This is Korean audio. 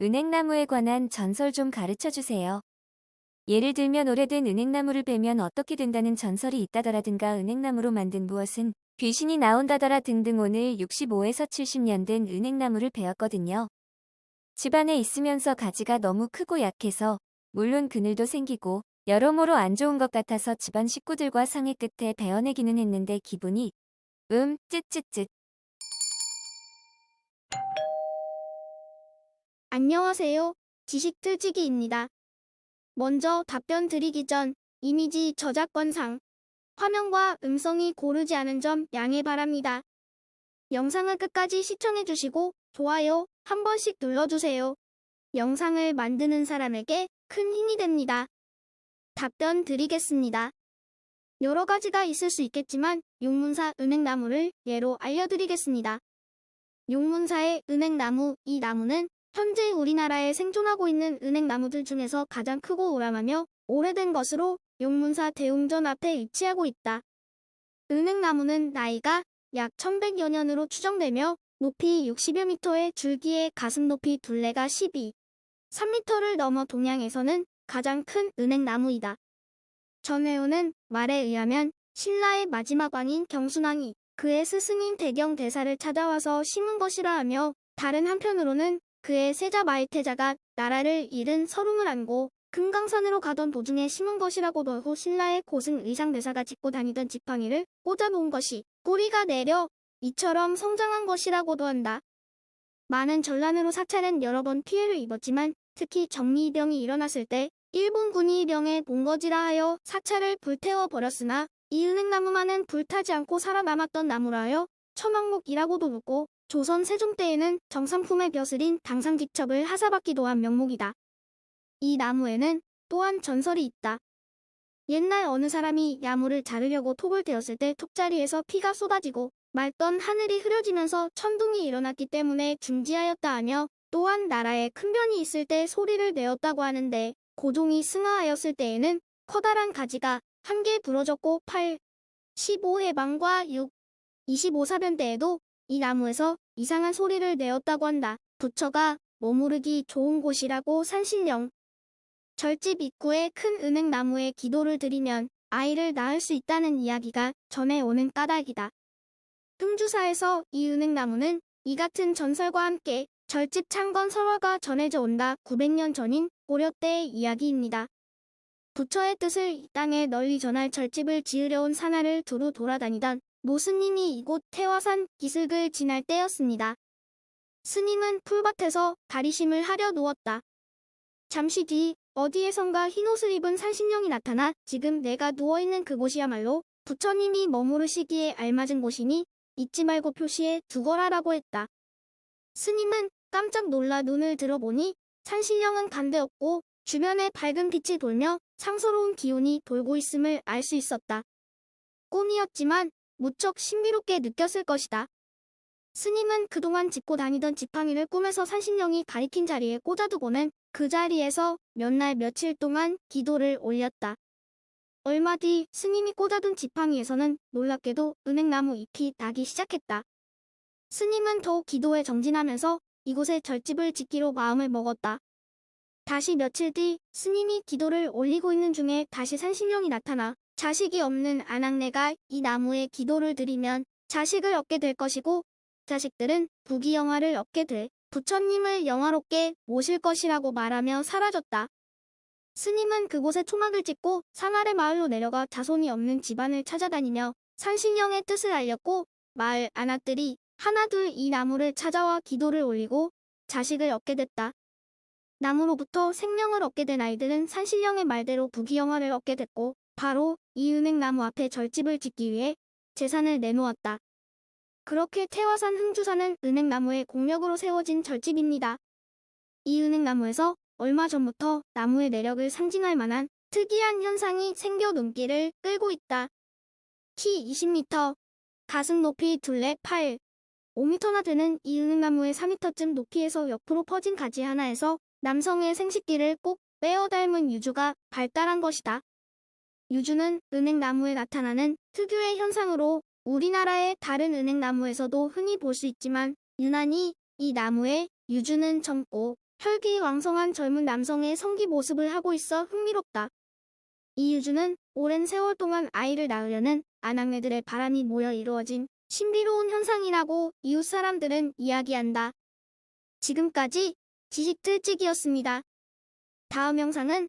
은행나무에 관한 전설 좀 가르쳐 주세요. 예를 들면 오래된 은행나무를 베면 어떻게 된다는 전설이 있다더라든가 은행나무로 만든 무엇은 귀신이 나온다더라 등등 오늘 65에서 70년 된 은행나무를 베었거든요. 집안에 있으면서 가지가 너무 크고 약해서 물론 그늘도 생기고 여러모로 안 좋은 것 같아서 집안 식구들과 상의 끝에 베어내기는 했는데 기분이 음 쯧쯧쯧 안녕하세요. 지식틀치기입니다. 먼저 답변 드리기 전 이미지 저작권상 화면과 음성이 고르지 않은 점 양해 바랍니다. 영상을 끝까지 시청해주시고 좋아요 한 번씩 눌러주세요. 영상을 만드는 사람에게 큰 힘이 됩니다. 답변 드리겠습니다. 여러 가지가 있을 수 있겠지만 용문사 은행나무를 예로 알려드리겠습니다. 용문사의 은행나무 이 나무는 현재 우리나라에 생존하고 있는 은행나무들 중에서 가장 크고 우람하며 오래된 것으로 용문사 대웅전 앞에 위치하고 있다. 은행나무는 나이가 약 1100여 년으로 추정되며 높이 60여 미터의 줄기의 가슴 높이 둘레가 12, 3미터를 넘어 동양에서는 가장 큰 은행나무이다. 전해오는 말에 의하면 신라의 마지막 왕인 경순왕이 그의 스승인 대경 대사를 찾아와서 심은 것이라 하며 다른 한편으로는 그의 세자 마이태자가 나라를 잃은 서름을 안고 금강산으로 가던 도중에 심은 것이라고도 하고 신라의 고승 의상대사가 짚고 다니던 지팡이를 꽂아놓은 것이 뿌리가 내려 이처럼 성장한 것이라고도 한다. 많은 전란으로 사찰은 여러 번 피해를 입었지만 특히 정리병이 일어났을 때 일본 군이 병에 본거지라 하여 사찰을 불태워 버렸으나 이 은행나무만은 불타지 않고 살아남았던 나무라 하여 천왕목이라고도 묻고 조선 세종 때에는 정상품의 벼슬인 당상직첩을 하사받기도 한 명목이다. 이 나무에는 또한 전설이 있다. 옛날 어느 사람이 야무를 자르려고 톡을 대었을 때 톡자리에서 피가 쏟아지고 맑던 하늘이 흐려지면서 천둥이 일어났기 때문에 중지하였다 하며 또한 나라에 큰 변이 있을 때 소리를 내었다고 하는데 고종이 승하하였을 때에는 커다란 가지가 한 개 부러졌고 8, 15해방과 6, 25사변 때에도 이 나무에서 이상한 소리를 내었다고 한다. 부처가 머무르기 좋은 곳이라고 산신령. 절집 입구에 큰 은행나무에 기도를 드리면 아이를 낳을 수 있다는 이야기가 전해오는 까닭이다. 흥주사에서 이 은행나무는 이 같은 전설과 함께 절집 창건 설화가 전해져 온다 900년 전인 고려 때의 이야기입니다. 부처의 뜻을 이 땅에 널리 전할 절집을 지으려 온 산하를 두루 돌아다니던 모스님이 이곳 태화산 기슭을 지날 때였습니다. 스님은 풀밭에서 다리심을 하려 누웠다. 잠시 뒤 어디에선가 흰옷을 입은 산신령이 나타나 지금 내가 누워있는 그곳이야말로 부처님이 머무르시기에 알맞은 곳이니 잊지 말고 표시해 두거라라고 했다. 스님은 깜짝 놀라 눈을 들어보니 산신령은 간데없고 주변에 밝은 빛이 돌며 상서로운 기운이 돌고 있음을 알 수 있었다. 꿈이었지만 무척 신비롭게 느꼈을 것이다. 스님은 그동안 짚고 다니던 지팡이를 꿈에서 산신령이 가리킨 자리에 꽂아두고는 그 자리에서 몇 날 며칠 동안 기도를 올렸다. 얼마 뒤 스님이 꽂아둔 지팡이에서는 놀랍게도 은행나무 잎이 나기 시작했다. 스님은 더욱 기도에 정진하면서 이곳에 절집을 짓기로 마음을 먹었다. 다시 며칠 뒤 스님이 기도를 올리고 있는 중에 다시 산신령이 나타나 자식이 없는 아낙네가 이 나무에 기도를 드리면 자식을 얻게 될 것이고 자식들은 부귀영화를 얻게 돼 부처님을 영화롭게 모실 것이라고 말하며 사라졌다. 스님은 그곳에 초막을 찍고 상아래 마을로 내려가 자손이 없는 집안을 찾아다니며 산신령의 뜻을 알렸고 마을 아낙들이 하나둘 이 나무를 찾아와 기도를 올리고 자식을 얻게 됐다. 나무로부터 생명을 얻게 된 아이들은 산신령의 말대로 부귀영화를 얻게 됐고 바로 이 은행나무 앞에 절집을 짓기 위해 재산을 내놓았다. 그렇게 태화산 흥주사는 은행나무의 공력으로 세워진 절집입니다. 이 은행나무에서 얼마 전부터 나무의 내력을 상징할 만한 특이한 현상이 생겨 눈길을 끌고 있다. 키 20m, 가슴 높이 둘레 8, 5m나 되는 이 은행나무의 4m쯤 높이에서 옆으로 퍼진 가지 하나에서 남성의 생식기를 꼭 빼어 닮은 유주가 발달한 것이다. 유주는 은행나무에 나타나는 특유의 현상으로 우리나라의 다른 은행나무에서도 흔히 볼 수 있지만 유난히 이 나무의 유주는 젊고 혈기 왕성한 젊은 남성의 성기 모습을 하고 있어 흥미롭다. 이 유주는 오랜 세월 동안 아이를 낳으려는 아낙네들의 바람이 모여 이루어진 신비로운 현상이라고 이웃 사람들은 이야기한다. 지금까지 지식 틀찍이었습니다. 다음 영상은